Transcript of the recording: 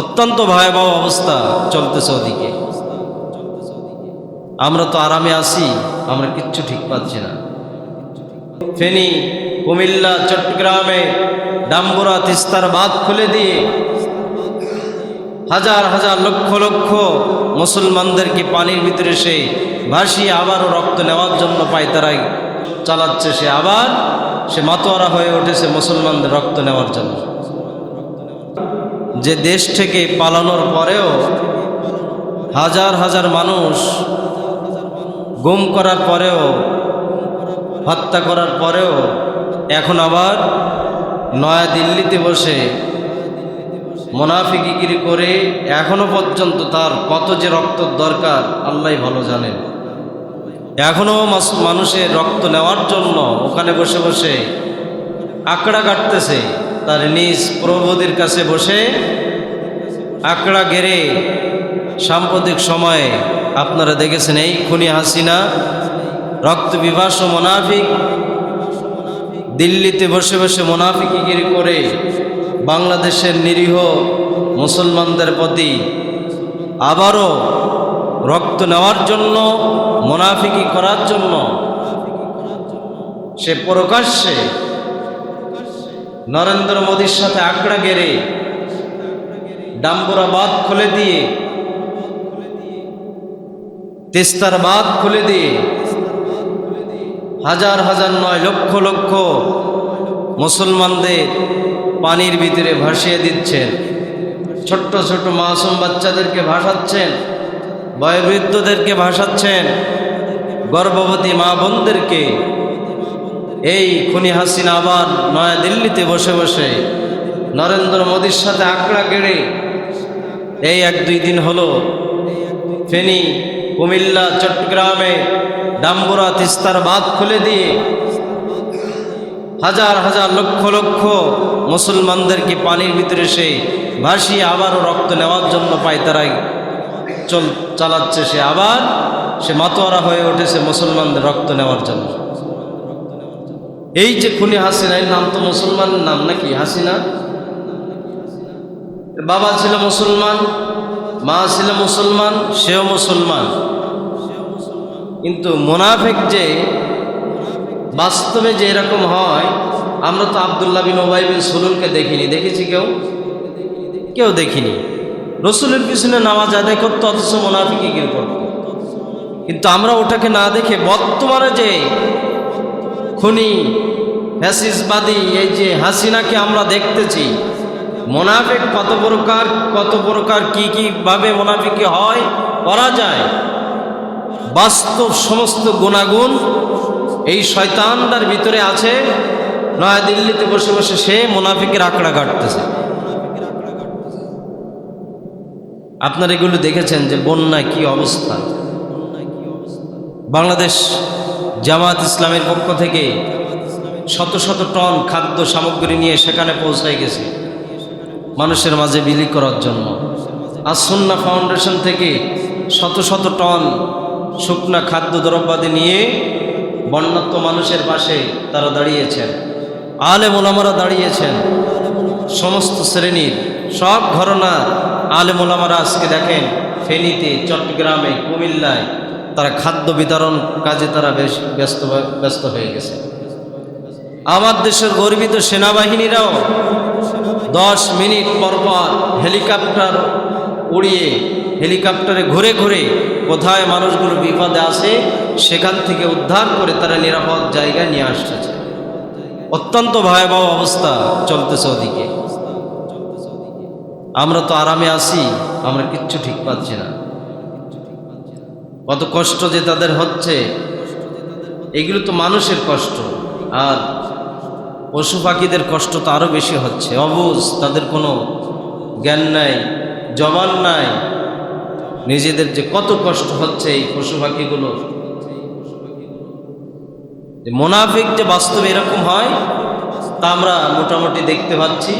অত্যন্ত ভয়াবহ অবস্থা চলতেছে ওদিকে। আমরা তো আরামে আছি, আমরা কিচ্ছু ঠিক পাচ্ছি না। ফেনী, কুমিল্লা, চট্টগ্রামে ডাম্বুরা তিস্তার বাঁধ খুলে দিয়ে হাজার হাজার লক্ষ লক্ষ মুসলমানদেরকে পানির ভিতরে সে ভাসিয়ে আবারও রক্ত নেওয়ার জন্য পায়তারাই চালাচ্ছে সে আবার, সে মাতোয়ারা হয়ে উঠেছে মুসলমানদের রক্ত নেওয়ার জন্য। যে দেশ থেকে পালানোর পরেও হাজার হাজার মানুষ গুম করার পরেও, হত্যা করার পরেও এখন আবার নয়া দিল্লিতে বসে মোনাফিকিগিরি করে এখনও পর্যন্ত তার কত যে রক্ত দরকার, আল্লাহ ভালো জানেন। এখনও মানুষের রক্ত নেওয়ার জন্য ওখানে বসে বসে আঁকড়া কাটতেছে। তার নিজ প্রভুদের কাছে বসে আঁকড়া গেড়ে সাম্প্রতিক সময়ে আপনারা দেখেছেন এই খুনি হাসিনা রক্ত বিভাস মোনাফিক দিল্লিতে বসে বসে মোনাফিকিগিরি করে বাংলাদেশের নিরীহ মুসলমানদের প্রতি আবারও রক্ত নেওয়ার জন্য, মোনাফিকি করার জন্য সে প্রকাশ্যে নরেন্দ্র মোদীর সাথে আঁকড়া গেড়ে ডাম্বুরা বাঁধ খুলে দিয়ে তিস্তার বাঁধ খুলে দিয়ে হাজার হাজার নয় লক্ষ লক্ষ মুসলমানদের পানির ভিতরে ভাসিয়ে দিচ্ছেন। ছোট্ট ছোট মাসুম বাচ্চাদেরকে ভাসাচ্ছেন, বয়োবৃদ্ধদেরকে ভাসাচ্ছেন, গর্ভবতী মা বোনদেরকে। এই খুনি হাসিনা আবার নয়া দিল্লিতে বসে বসে নরেন্দ্র মোদীর সাথে আঁকড়া গেড়ে এই এক দুই দিন হলো ফেনী, কুমিল্লা, চট্টগ্রামে ডাম্বুরা তিস্তার বাঁধ খুলে দিয়ে হাজার হাজার লক্ষ লক্ষ মুসলমানদেরকে পানির ভিতরে সে ভাসিয়ে আবারও রক্ত নেওয়ার জন্য পায়তারাই চল, চালাচ্ছে সে আবার। সে মাতোয়ারা হয়ে উঠেছে মুসলমানদের রক্ত নেওয়ার জন্য। এই যে খুনি হাসিনা, এর নাম তো মুসলমানের নাম নাকি হাসিনা? বাবা ছিল মুসলমান, মা ছিল মুসলমান, সেও মুসলমান। কিন্তু মোনাফেক যে, বাস্তবে যে এরকম হয় আমরা তো আবদুল্লাহ বিন ওবাই বিন সুলুলকে দেখিনি। দেখেছি কেউ? কেউ দেখিনি। রসুলের পিছনে নামাজ আদায় করতো, অথচ মোনাফিকি গিয়ে করত। কিন্তু আমরা ওটাকে না দেখে বর্তমানে যে খুনি, ফ্যাসিসবাদী, এই যে হাসিনাকে আমরা দেখতেছি, মোনাফিক কত প্রকার কত প্রকার কি কি ভাবে মোনাফিকি হয় করা যায়। বাস্তব সমস্ত গুণাগুণ এই শয়তানদার ভিতরে আছে। নয়াদিল্লিতে বসে বসে সে মুনাফিকের আঁকড়া কাটতেছে। আপনার এগুলো দেখেছেন যে বন্যায় কি অবস্থা? বাংলাদেশ জামাত ইসলামের পক্ষ থেকে শত শত টন খাদ্য সামগ্রী নিয়ে সেখানে পৌঁছায় গেছে। মানুষের মাঝে বিলি করার জন্য। আসন্না ফাউন্ডেশন থেকে শত শত টন শুকনা খাদ্য দ্রব্যাদি নিয়ে বন্যাত্ম মানুষের পাশে তারা দাঁড়িয়েছেন। আলে মোলামারা দাঁড়িয়েছেন। সমস্ত শ্রেণির সব ঘরনা আলে মোলামারা আজকে দেখেন, ফেনীতে, চট্টগ্রামে, কুমিল্লায় তারা খাদ্য বিতরণ কাজে তারা বেশ ব্যস্ত ব্যস্ত হয়ে গেছে। আমার দেশের গর্বিত সেনাবাহিনীরাও দশ মিনিট পর পর হেলিকপ্টার উড়িয়ে হেলিকপ্টারে ঘুরে ঘুরে কোথায় মানুষগুলো বিপদে আসে সেখান থেকে উদ্ধার করে তারা নিরাপদ জায়গায় নিয়ে আসতেছে অত্যন্ত ভয়াবহ অবস্থা চলতেছে ওদিকে। আমরা তো আরামে আছি, আমরা কিচ্ছু ঠিক পাচ্ছি না। কত কষ্ট যে তাদের হচ্ছে, এগুলো তো মানুষের কষ্ট। আর পশু পাখিদের কষ্ট তো আরও বেশি হচ্ছে। অবুজ, তাদের কোনো জ্ঞান নাই, জবান নাই। নিজেদের যে কত কষ্ট হচ্ছে এই পশু পাখিগুলো মোনাফিক যে বাস্তবে এরকম হয় তা আমরা মোটামুটি দেখতে পাচ্ছি।